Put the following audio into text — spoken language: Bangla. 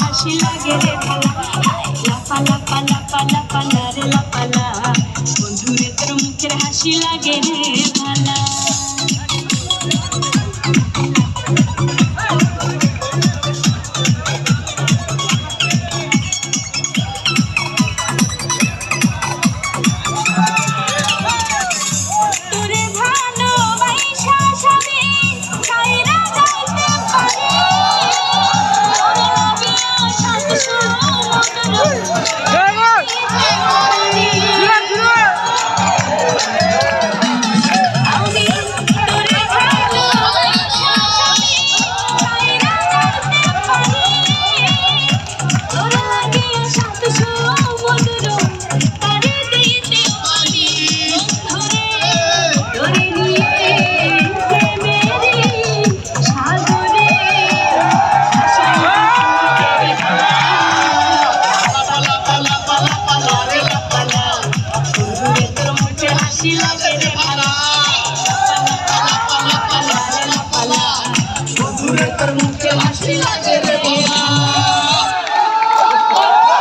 হাসি লাগে রে লাপা লাপা লাপা লাপা রে লাপালা বন্ধুরে তোর মুখের হাসি লাগে রে ভালা Eu corpo pelas pilares.